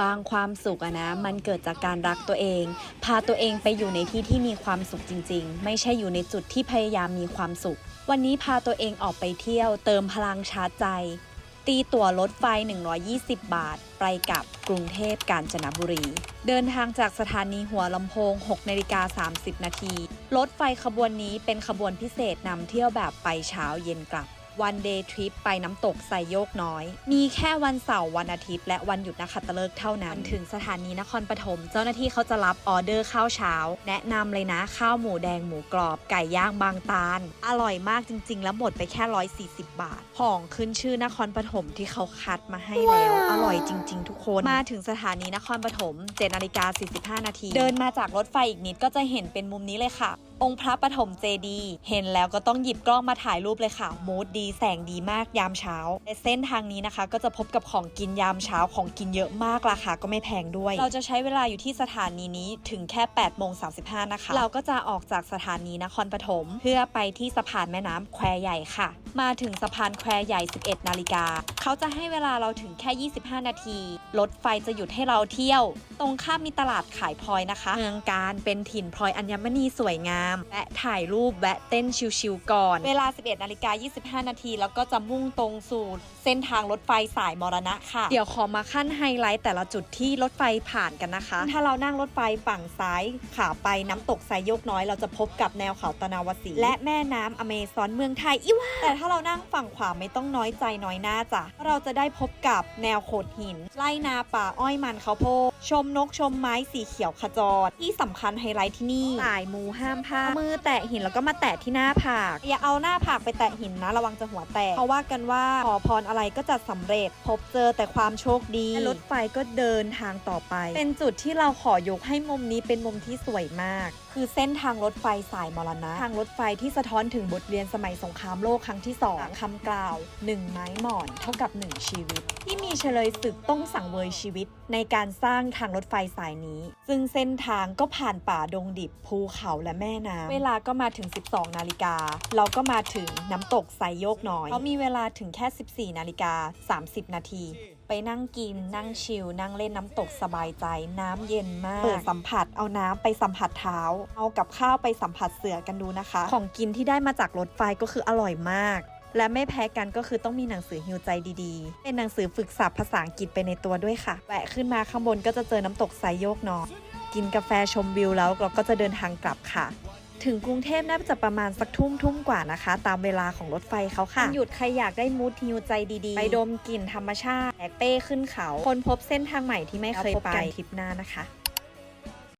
บางความสุขอะนะ มันเกิดจากการรักตัวเอง พาตัวเองไปอยู่ในที่ที่มีความสุขจริง ๆ ไม่ใช่อยู่ในจุดที่พยายามมีความสุข วันนี้พาตัวเองออกไปเที่ยว เติมพลังชาร์จใจ ตีตั๋วรถไฟ 120 บาท ไปกับกรุงเทพกาญจนบุรี เดินทางจากสถานีหัวลำโพง6นาฬิกา30 นาที รถไฟขบวนนี้เป็นขบวนพิเศษนำเที่ยวแบบไปเช้าเย็นกลับ วันเดย์ทริปไปน้ำตกไซโยกน้อย มีแค่วันเสาร์วันอาทิตย์ และวันหยุดนักขัตฤกษ์เท่านั้น ถึงสถานีนครปฐมเจ้าหน้าที่เขาจะรับออเดอร์ข้าวเช้า แนะนำเลยนะข้าวหมูแดงหมูกรอบไก่ย่างบางตาล อร่อยมากจริง ๆ แล้วหมดไปแค่ 140 บาท ของขึ้นชื่อนครปฐมที่เขาคัดมาให้แล้ว อร่อยจริง ๆ ทุกคนมาถึงสถานีนครปฐม7นาฬิกา45นาทีเดินมาจากรถไฟอีกนิดก็จะเห็นเป็นมุมนี้เลยค่ะ องค์พระปฐมเจดี เห็นแล้วก็ต้องหยิบกล้องมาถ่ายรูปเลยค่ะ มูดดีแสงดีมากยามเช้าในเส้นทางนี้นะคะ ก็จะพบกับของกินยามเช้าของกินเยอะมากราคาก็ไม่แพงด้วย เราจะใช้เวลาอยู่ที่สถานีนี้ถึงแค่8โมง35นะคะ เราก็จะออกจากสถานีนครปฐมเพื่อไปที่สะพานแม่น้ำแควใหญ่ค่ะ มาถึงสะพานแควใหญ่ 11 นาฬิกา เขาจะให้เวลาเราถึงแค่ 25 นาที รถไฟจะหยุดให้เราเที่ยว ตรงข้ามมีตลาดขายพลอยนะคะ เมืองการเป็นถิ่นพลอยอัญมณีสวยงามและถ่ายรูปแวะเต้นชิวๆก่อน เวลา 11นาฬิกา25 นาที แล้วก็จะมุ่งตรงสู่เส้นทางรถไฟสายมรณะค่ะ เดี๋ยวขอมาขั้นไฮไลท์แต่ละจุดที่รถไฟผ่านกันนะคะ ถ้าเรานั่งรถไฟฝั่งซ้ายขาไปน้ำตกไซโยกน้อย เราจะพบกับแนวเขาตะนาวสี และแม่น้ำอเมซอนเมืองไทยอีว่าแต่ถ้าเรานั่งฝั่งขวาไม่ต้องน้อยใจน้อยหน้าจ้ะเราจะได้พบกับแนวโขดหินไล่นาป่าอ้อยมันข้าวโพด ชมนกชมไม้สีเขียวขจร ที่สำคัญไฮไลท์ที่นี่สายมูห้ามพลาดมือแตะหินแล้วก็มาแตะที่หน้าผาก อย่าเอาหน้าผากไปแตะหินนะระวังจะหัวแตกเพราะว่ากันว่าขอพรอะไรก็จะสำเร็จ พบเจอแต่ความโชคดีและรถไฟก็เดินทางต่อไป เป็นจุดที่เราขอยกให้มุมนี้เป็นมุมที่สวยมาก คือเส้นทางรถไฟสายมรณะ ทางรถไฟที่สะท้อนถึงบทเรียนสมัยสงครามโลกครั้งที่สองคำกล่าวหนึ่งไม้หมอน เท่ากับหนึ่งชีวิต ที่มีเฉลยศึกต้องสั่งเวยชีวิตในการสร้างทางรถไฟสายนี้ ซึ่งเส้นทางก็ผ่านป่าดงดิบภูเขาและแม่น้ำเวลาก็มาถึง 12 นาฬิกา เราก็มาถึงน้ำตกไซโยกน้อยเขามีเวลาถึงแค่ 14 นาฬิกา 30 นาทีไปนั่งกินนั่งชิลนั่งเล่นน้ำตกสบายใจน้ำเย็นมาก เปิดสัมผัสเอาน้ำไปสัมผัสเท้า เอากับข้าวไปสัมผัสเสือกันดูนะคะ ของกินที่ได้มาจากรถไฟก็คืออร่อยมาก และไม่แพ้กันก็คือต้องมีหนังสือฮิวใจดีๆ เป็นหนังสือฝึกศัพท์ภาษาอังกฤษไปในตัวด้วยค่ะ แวะขึ้นมาข้างบนก็จะเจอน้ำตกไซโยกนอนกินกาแฟชมวิวแล้วเราก็จะเดินทางกลับค่ะ ถึงกรุงเทพน่าจะประมาณสักทุ่มทุ่มกว่านะคะ ตามเวลาของรถไฟเขาค่ะวันหยุดใครอยากได้มูดฮิวใจดีๆ ไปดมกลิ่นธรรมชาติแบกเป้ขึ้นเขา คนพบเส้นทางใหม่ที่ไม่เคยไปพบกันทริปหน้านะคะ